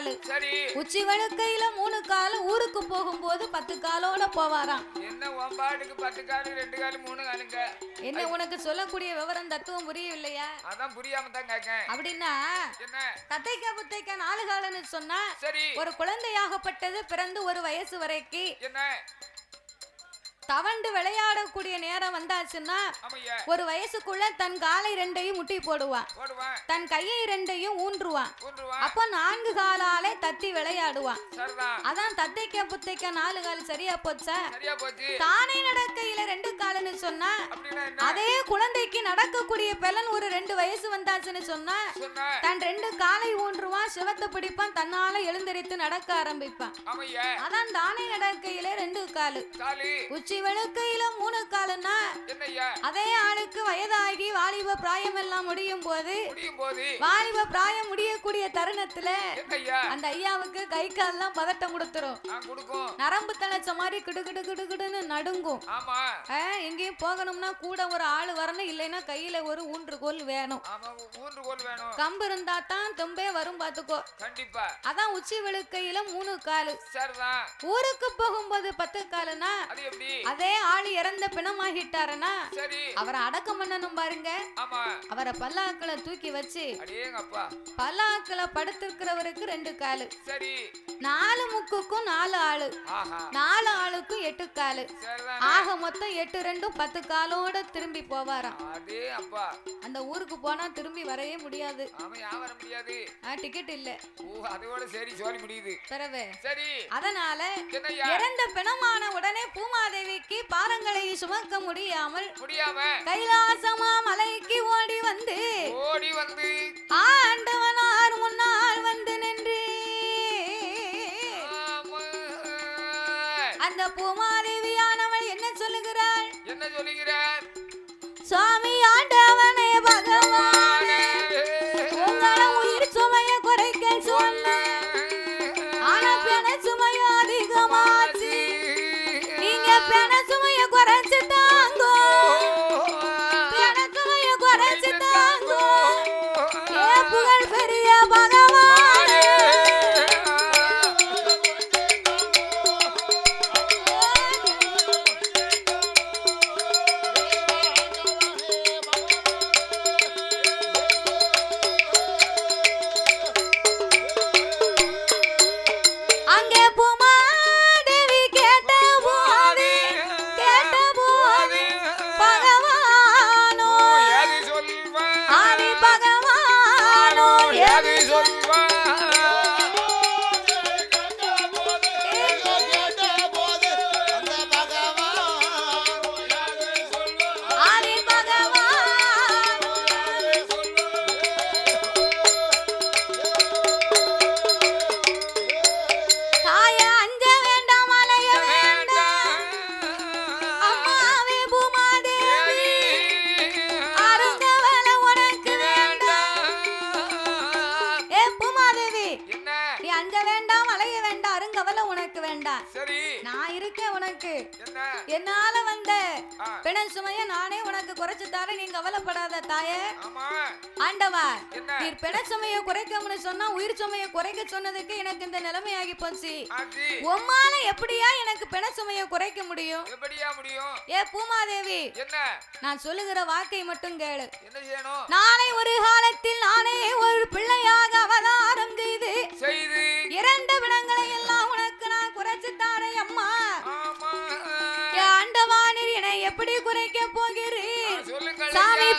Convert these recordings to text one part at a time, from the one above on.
காலு உச்சி வழுக்கையில மூணு காலு ஊருக்கு போகும்போது பத்து காலோட போவாராம். என்ன உன் பாட்டுக்கு பத்து காலு ரெண்டு காலு மூணு காலுங்க? என்ன உனக்கு சொல்லக்கூடிய விவரம் தத்துவம் புரியவில்லையா? அதான் புரியாம தான் கேட்கேன் அப்படின்னா என்ன? தத்தைக்கா புத்தைக்கா நாலு காலன்னு சொன்னா சரி. ஒரு குழந்தையாகப்பட்டது பிறந்து ஒரு வயசு வரைக்கும் என்ன? தவண்டு விளையாடக்கூடிய நேரம் வந்தாச்சுன்னா ஒரு வயசுக்குள்ள தன் காலை ரெண்டையும் முட்டி போடுவான். தன் கையை ரெண்டையும் ஊன்றுவான். அப்ப நான்கு காலாலே தத்தி விளையாடுவான். அதான் தத்தைக்க புத்தைக்க நாலு கால் சரியா போச்சா? தானே காலுன்னு சொன்னா அதே குழந்தைக்கு நடக்கக்கூடிய பெலன் ஒரு ரெண்டு வயசு வந்தாச்சுன்னு சொன்னா தன் ரெண்டு காலை ஊன்றுவான் சிவத்தை பிடிப்பான் தன்னால எழுந்தரித்து நடக்க ஆரம்பிப்பான். அதான் தானே நடக்கையில ரெண்டு காலு. உச்சி வெளுக்கையில மூணு காலுன்னா அதே ஆளுக்கு வயதாகி வாலிப பிராயம் எல்லாம் முடியும் போது வாலிப பிராயம் முடியக்கூடிய தருணத்துல அந்த ஐயாவுக்கு கை கால்லாம் பதட்டம் கொடுத்துரும். நரம்பு தழைச்ச மாதிரி கிடு கிடு கிடு கிடுன்னு நடுங்கும் ஆ, எங்கேயும் போகணும்னா கூட ஒரு ஆள் வரணும் இல்லைன்னா கையில ஒரு ஊன்றுகோல் வேணும். ஆமா ஊன்று கோல் வேணும். கம்பு இருந்தா தான் தும்பே வரும் பாத்துக்கோ. கண்டிப்பா. அதான் உச்சி வெளுக்கையில மூணு காலு. சரிதான். ஊருக்கு போகும்போது பத்து காலுனா அது ஆள் இறந்த பிணமாகிட்டாருன்னா அவரை அடக்கம் பண்ணணும் பாருங்க. அவரை பல்லாக்களை தூக்கி வச்சு பல்லாக்களை படுத்திருக்கிறவருக்கு ரெண்டு காலு. நாலு முக்குக்கும் நாலு ஆளு. நாலு ஆளுக்கும் எட்டு காலு. ஆக மொத்தம் எட்டு ரெண்டும் பத்து காலோட திரும்பி போவாராம். அதே அப்பா. அந்த ஊருக்கு போனா திரும்பி வரவே முடியாது. அவன் யான் வர முடியாது. டிக்கெட் இல்ல. ஓ அதோட சரி சோழி முடியுது. பிறவே. சரி. அதனால இறந்த பிணமான உடனே பூமாதேவிக்கு பாரங்களை சுமக்க முடியாமல் முடியாம? கைலாசமா மலைக்கு ஓடி வந்து ஓடி வந்து. ஆண்டவனார் முன்னால் வந்து நின்று. ஆமா. அந்த பூமாதேவியானவள் என்ன சொல்லுகிறாள். என்ன சொல்லுகிறார்? சுவாமி ஆண்டவனே Boom. வேண்டாம் அலைய வேண்டாம் அருங்கவல உனக்கு வேண்டாம். சரி. நான் இருக்கேன் உனக்கு. என்ன? என்னால வந்த ஆ, பிண சுமைய நானே உனக்கு குறைச்சு தரேன் நீ கவலைப்படாத தாயே. ஆண்டவா நீர் பிண சுமைய குறைக்கணும்னு சொன்னா உயிர் சுமைய குறைக்க சொன்னதுக்கு எனக்கு இந்த நிலைமை ஆகி போச்சு உம்மால எப்படியா எனக்கு பிண சுமைய குறைக்க முடியும்? ஏ பூமாதேவி நான் சொல்லுகிற வாக்கை மட்டும் கேளு. நாளை ஒரு காலத்தில் நானே ஒரு பிள்ளையாக அவதாரம் செய்து இரண்டு பிணங்களை எல்லாம் உனக்கு நான் குறைச்சு தாரேன் அம்மா. ஆண்டவானில் என்னை எப்படி குறைக்க சொல்லுங்கள் சாமி ஐயா.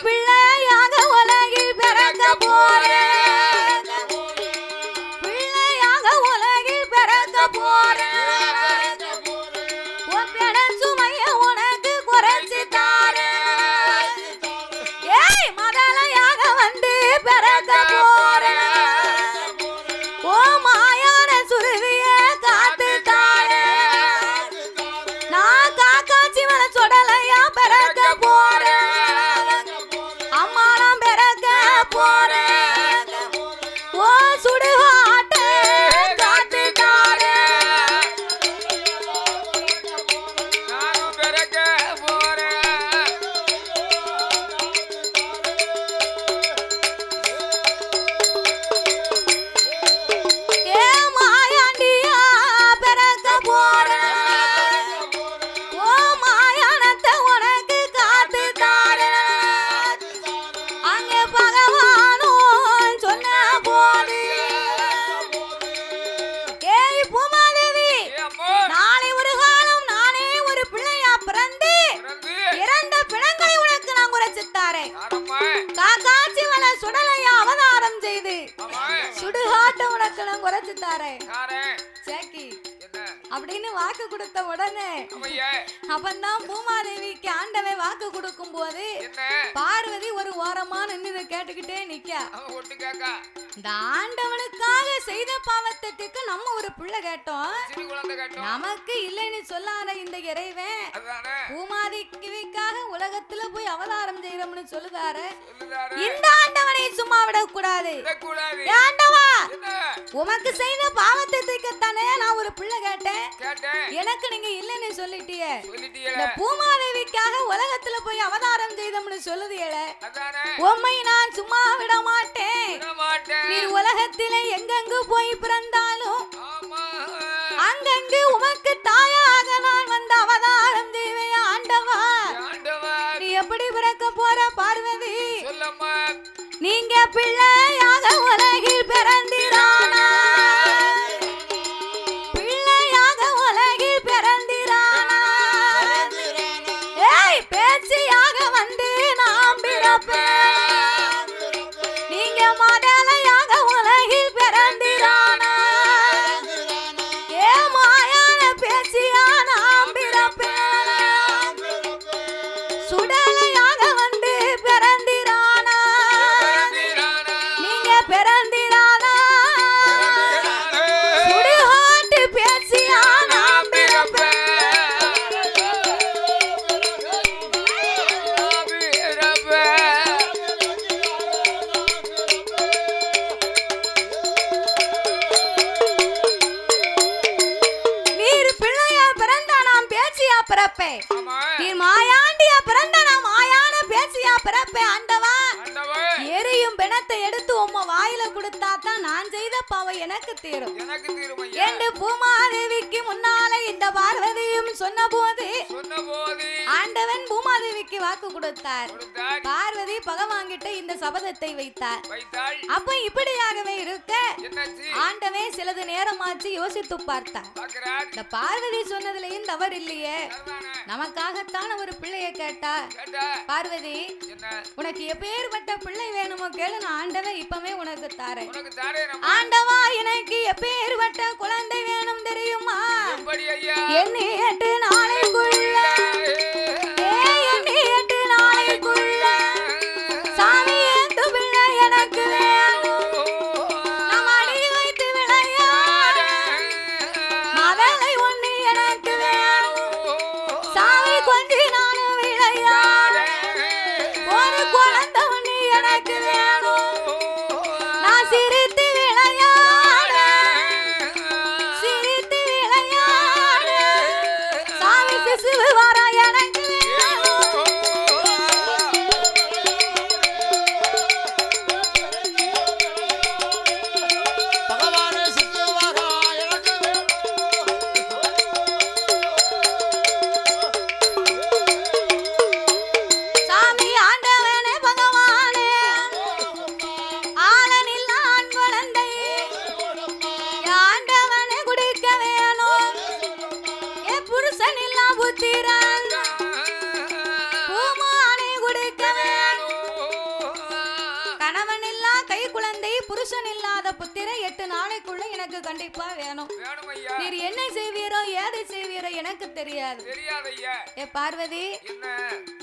நின்று இந்த ஆண்டவனுக்காக செய்த பாவத்துக்கு நம்ம ஒரு பிள்ளை கேட்டோம். நமக்கு இல்லைன்னு சொல்லாத இந்த இறைவன் அதுதானே. பூமாதேவிக்காக உலகத்துல போய் அவதாரம் செய்யறோம்னு சொல்லுதாரு. இந்த ஆண்டவனை சும்மா விடக்கூடாது. விடக்கூடாது. ஏ ஆண்டவா உமக்கு செய்த பாவத்தை தீர்க்கத்தானே நான் ஒரு பிள்ளை கேட்டேன். எனக்கு நீங்க இல்லைன்னு சொல்லிட்டியே. சொல்லிட்டீங்களே இந்த பூமாதேவிக்காக உலகத்துல போய் அவதாரம் செய்தோம்னு சொல்லுதியல அதானே. உம்மை நான் சும்மா விட மாட்டேன் விட மாட்டேன் நீர் உலகத்திலே எங்கெங்கு போய் பிறந்தாலும் அங்கங்கு உமக்கு தாயாக நான் வந்து அவதாரம் செய்வேன் ஆண்டவா நீ எப்படி பிறக்க போற பார்வதி? நீங்க பிள்ளையாக பாவம் எனக்கு தீரும். என்று பூமாதேவிக்கு முன்னால இந்த பார்வதியும் சொன்னபோது ஆண்டவன் பூமாதேவிக்கு வாக்கு கொடுத்தார். பார்வதி பகவான்கிட்ட இந்த சபதத்தை வைத்தார். அப்ப இப்படியாகவே இருக்க ஆண்டவன் சிறிது நேரமாச்சு யோசித்து பார்த்தார். இந்த பார்வதி சொன்னதுலயும் தவறு இல்லையே? நமக்காகத்தான் ஒரு பிள்ளைய கேட்டா? பார்வதி உனக்கு எப்பேற்பட்ட பிள்ளை வேணுமோ கேளு நான் ஆண்டவன் இப்பவே உனக்கு தாரேன். உனக்கு ஆண்டவா எனக்கு எப்பேற்பட்ட குழந்தை வேணும் தெரியுமா? எண்ணி எட்டு நாளைக்குள்ள ஏ பார்வதி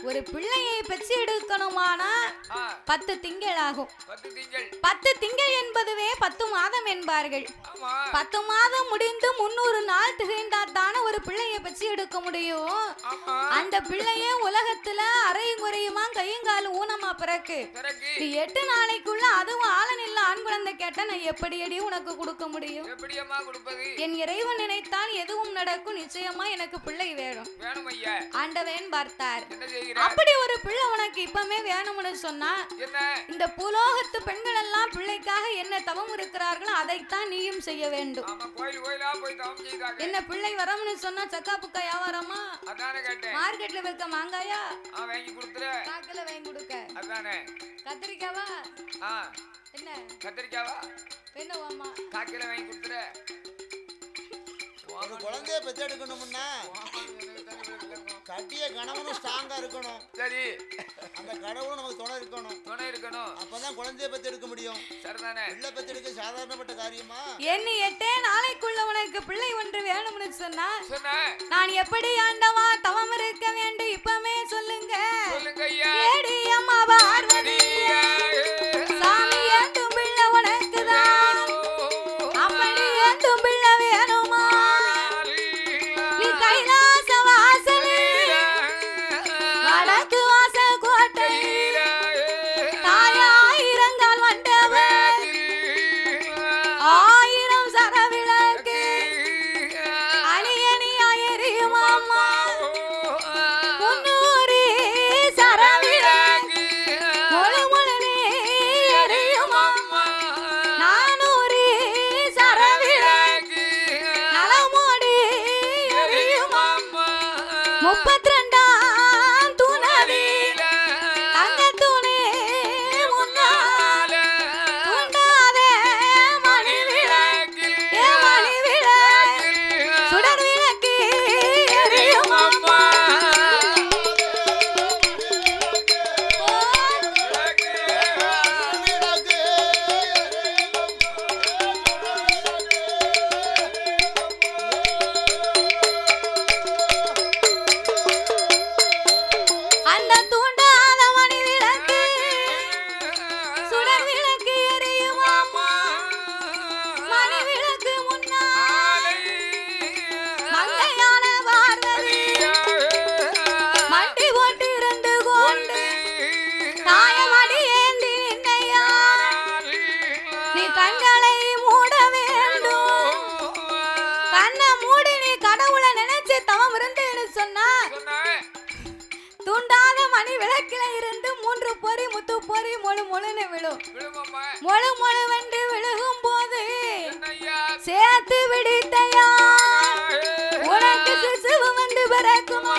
ஒரு பிள்ளையை பெற்று எடுக்கணுமானா? பத்து திங்கள். ஆகும் பத்து திங்கள் என்பதுவே பத்து மாதம் என்பார்கள். பத்து மாதம் முடிந்து முன்னூறு நாள் திகழ்ந்தா தானே ஒரு பிள்ளையை பெற்று எடுக்க முடியும்? அந்த பிள்ளையே உலகத்துல அறையும் குறையுமா கையும் காலும் ஊனமா பிறக்கு? எட்டு நாளைக்குள்ள அதுவும் ஆளன் இல்ல ஆண் குழந்தை கேட்டா நான் எப்படியடி உனக்கு கொடுக்க முடியும்? எப்படி என் இறைவன் நினைத்தால் எதுவும் நடக்கும் நிச்சயமா எனக்கு பிள்ளை வேணும். வேணும் ஐயா ஆண்டவன் பார்த்தார். அப்படி ஒரு பிள்ளை உனக்கு இப்பமே வேணும்னு சொன்னா என்ன? இந்த பூலோகத்து பெண்கள் எல்லாம் பிள்ளைக்காக என்ன தவம் இருக்கிறார்களோ அதைத்தான் நீயும் செய்ய வேண்டும். என்ன பிள்ளை வரம்னு சொன்னா சக்கா புக்கா வியாபாரமா மார்க்கெட்ல விற்க மாங்காயா? வாங்கி கொடுத்துரு. காக்கில வாங்கி கொடுக்க. அதானே. கத்திரிக்காவா? என்ன? கத்திரிக்காவா? என்னவாமா காக்கையில வாங்கி கொடுத்துரு. ஒரு குழந்தைய பெத்தெடுக்கணும்னா கட்டிய கணவனும் ஸ்ட்ராங்கா இருக்கணும். சரி. அந்த கடவுளும் நமக்கு துணை இருக்கணும். துணை இருக்கணும். அப்பதான் குழந்தைய பத்தி எடுக்க முடியும். சரிதானே? பிள்ளை பத்தி எடுக்க சாதாரணப்பட்ட காரியமா? எண்ணி எட்டே நாளைக்குள்ள உனக்கு பிள்ளை ஒன்று வேணும்னு சொன்னா சொன்ன. நான் எப்படி ஆண்டவா தவம் இருக்க வேண்டும்? இப்பமே சொல்லுங்க. சொல்லுங்க ஐயா. ஏடி அம்மா பார்வதி முழுன்னு விழும். முழு முழு வென்று விழுகும் போது சேர்த்து விடித்தையா உனக்கு சிசுவு வந்து பிறக்குமா?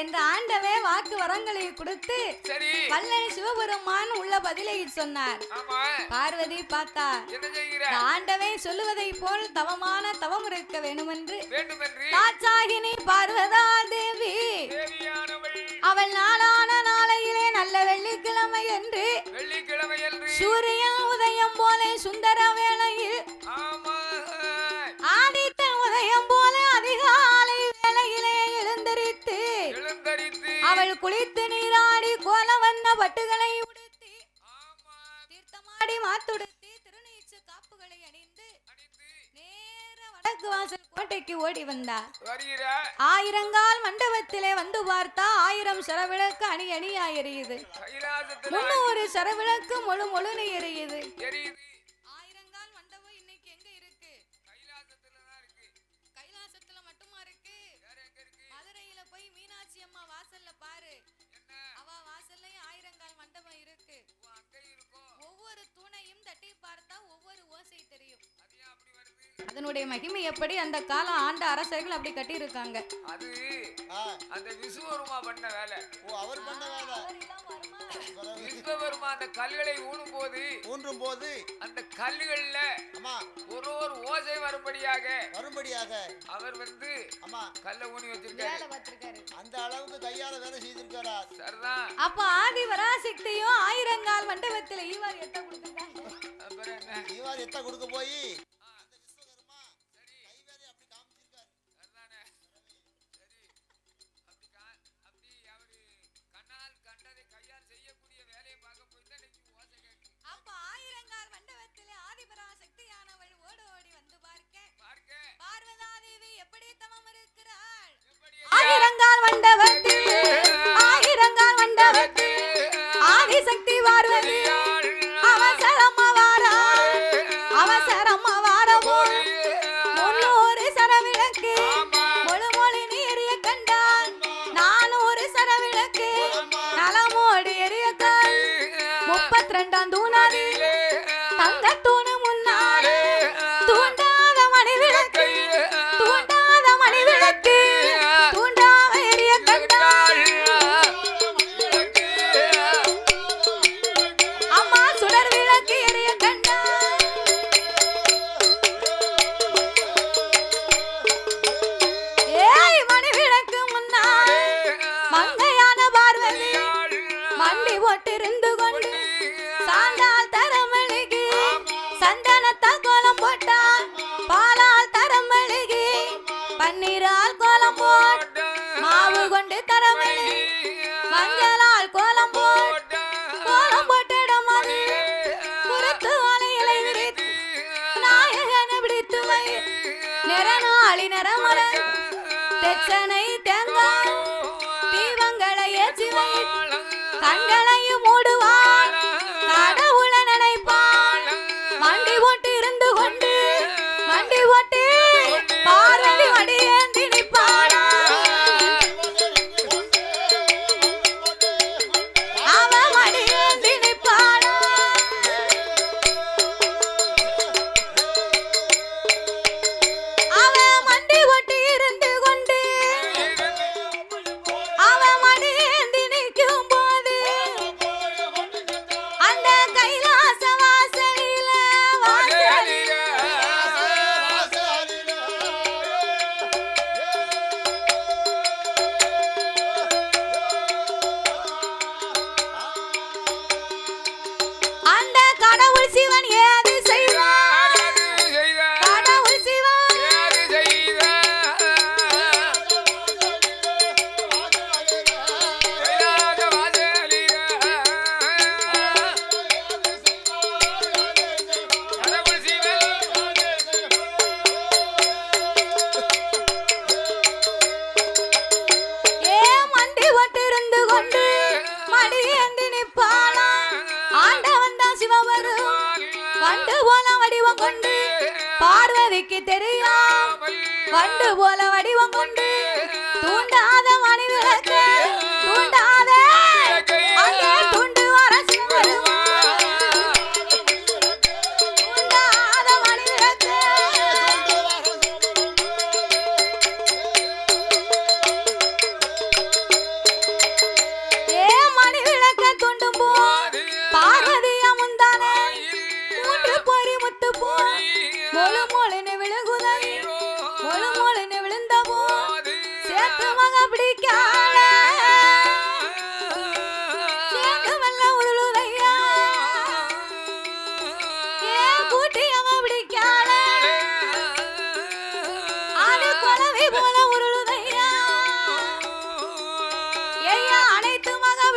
என்ற ஆண்டவே வாக்கு வரங்களை கொடுத்து சரி. வல்லல் சிவபெருமான் உள்ள பதிலை சொன்னார். பார்வதி பார்த்தா ஆண்டவே சொல்லுவதை போல் தவமான தவம் இருக்க வேண்டுமென்று தாட்சாகினி பார்வதா தேவி. அவள் நாளான நாளையிலே நல்ல வெள்ளிக்கிழமை என்று வெள்ளிக்கிழமை குளித்து நீராடி கோல வந்த பட்டுகளை உடுத்தி தீர்த்தமாடி மாத்துடுத்தி திருநீச்சு காப்புகளை அணிந்து நேர வடக்கு வாசல் கோட்டைக்கு ஓடி வந்தா. ஆயிரங்கால் மண்டபத்திலே வந்து பார்த்தா ஆயிரம் சரவிளக்கு அணி அணியா எரியுது. முன்னூறு சரவிளக்கு முழு முழுனு எரியுது. அதனுடைய மகிமை எப்படி? அந்த காலம் ஆண்ட அரசர்கள் அப்படி கட்டி இருக்காங்க அது அந்த விசுவருமா பண்ண வேலை. ஓ அவர் பண்ண வேலை. பிறகு விஸ்வபெருமா அந்த கல்களை ஊனும் போது ஊன்றும் போது அந்த கல்லுகள்ல அம்மா ஒரு ஒரு ஓசை வரும்படியாக வரும்படியாக அவர் வந்து அம்மா கல்ல ஊனி வச்சிருக்காரு. அந்த அளவுக்கு கையால வேலை செய்திருக்காரா சரிதான். அப்ப ஆதி வராசக்தியும் ஆயிரங்கால் மண்டபத்துல ஈவார் எட்ட கொடுத்துருக்காங்க. இவர் எத்த கொடுக்க போய் கண்களையும்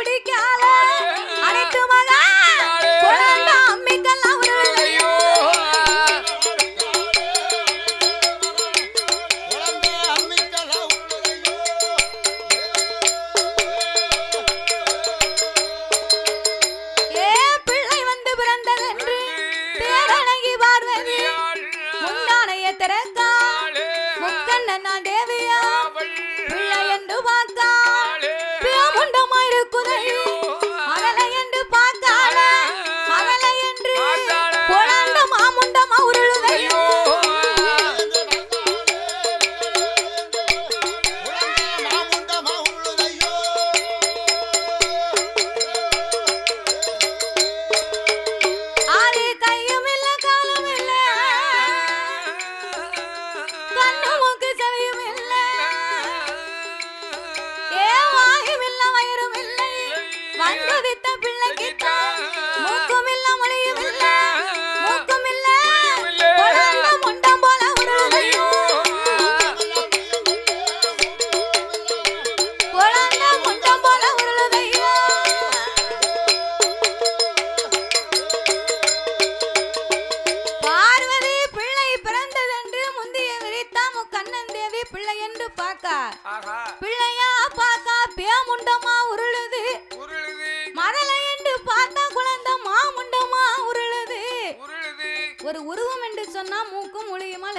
പിടിക്ക பிள்ளையவே பிள்ளை என்று பார்க்கா. பிள்ளையா பாக்கா பேமுண்டமா உருளு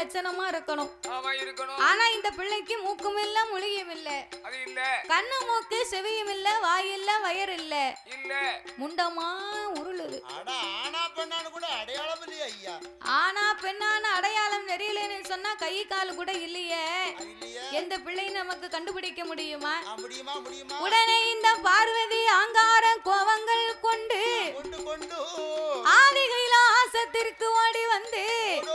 லட்சணமா இருக்கணும். ஆனா இந்த பிள்ளைக்கு மூக்கும் இல்ல முழியும் இல்ல அது இல்ல. கண்ணு மூக்கு செவியும் இல்ல வாய் இல்ல. வயர் இல்ல இல்ல முண்டமா உருளுது. அட ஆனா பெண்ணான அடையாளம் தெரியலன்னு சொன்னா கை கால் கூட இல்லையே. எந்த பிள்ளை நமக்கு கண்டுபிடிக்க முடியுமா? ஆ, முடியுமா முடியுமா? உடனே இந்த பார்வதி ஆங்கார கோவங்கள் கொண்டு கொண்டு கொண்டு. ஆதிகையில ஆசத்திற்கு ஓடி வந்து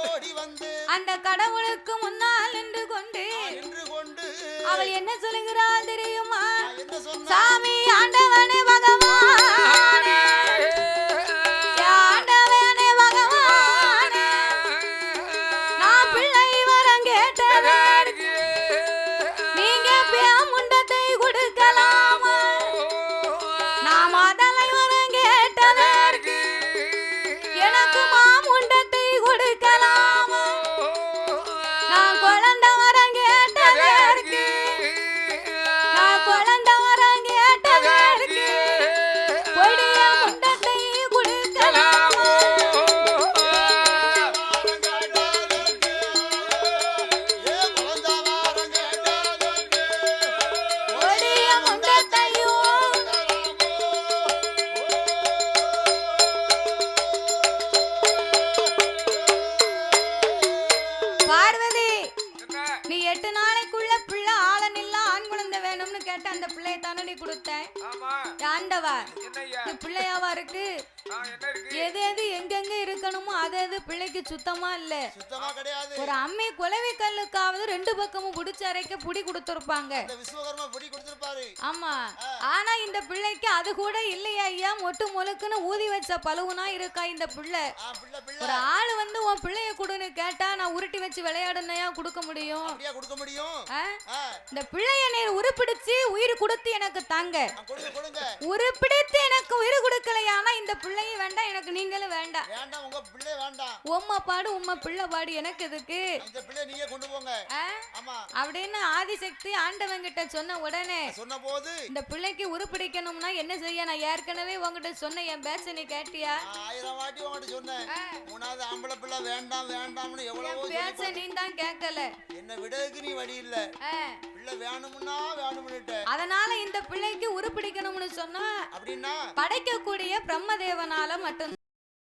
ஓடி வந்து அந்த கடவுளுக்கு முன்னால் நின்று கொண்டு அவள் என்ன சொல்லுகிறாள் தெரியுமா? சாமி ஆண்டவனே பிள்ளைக்கு சுத்தமா இல்ல. சுத்தமா கிடையாது. ஒரு அம்மி குலவி கல்லுக்காவது ரெண்டு பக்கமும் புடிச்சு அரைக்க புடி கொடுத்துருப்பாங்க. இந்த விஸ்வகர்மா பொடி கொடுத்திருப்பாரு. ஆமா. ஆனா இந்த பிள்ளைக்கு அது கூட இல்லையா ஐயா? மொட்டு முழுக்குன்னு ஊதி வச்ச பழுவுனா இருக்கா இந்த பிள்ளை. ஒரு ஆளு வந்து உன் பிள்ளைய கேட்டா நான் உருட்டி வச்சு விளையாடுனையா? கொடுக்க முடியும். அப்படியா கொடுக்க முடியும்? இந்த பிள்ளைய உருப்பிடிச்சு உயிர் கொடுத்து எனக்கு தாங்க. உருப்பிடித்து எனக்கு உயிர் கொடுக்கலையானா இந்த பிள்ளையும் வேண்டாம் எனக்கு நீங்களும் வேண்டாம். வேண்டாம் உங்க பிள்ளை வேண்டாம். உம்மை பாடு உம்மை பிள்ளை பாடு எனக்கு எதுக்கு? இந்த பிள்ளை நீங்க கொண்டு போங்க. அப்படின்னு ஆதிசக்தி ஆண்டவன் கிட்ட சொன்ன உடனே சொன்ன போது இந்த பிள்ளைக்கு உருப்பிடிக்கணும்னா என்ன செய்ய? நான் ஏற்கனவே உங்ககிட்ட சொன்ன என் பேச்ச நீ கேட்டியா? ஆயிரம் வாட்டி உங்ககிட்ட சொன்னேன். மூணாவது ஆம்பளை பிள்ளை வேண்டாம். வேண்டாம்னு எவ்வளவோ பேச்ச நீ தான் கேட்கல. என்ன விடதுக்கு நீ வழி இல்ல. பிள்ளை வேணும்னா வேணும்னுட்ட. அதனால இந்த பிள்ளைக்கு உருப்பிடிக்கணும்னு சொன்னா அப்படின்னா படைக்கக்கூடிய பிரம்மதேவனால மட்டும்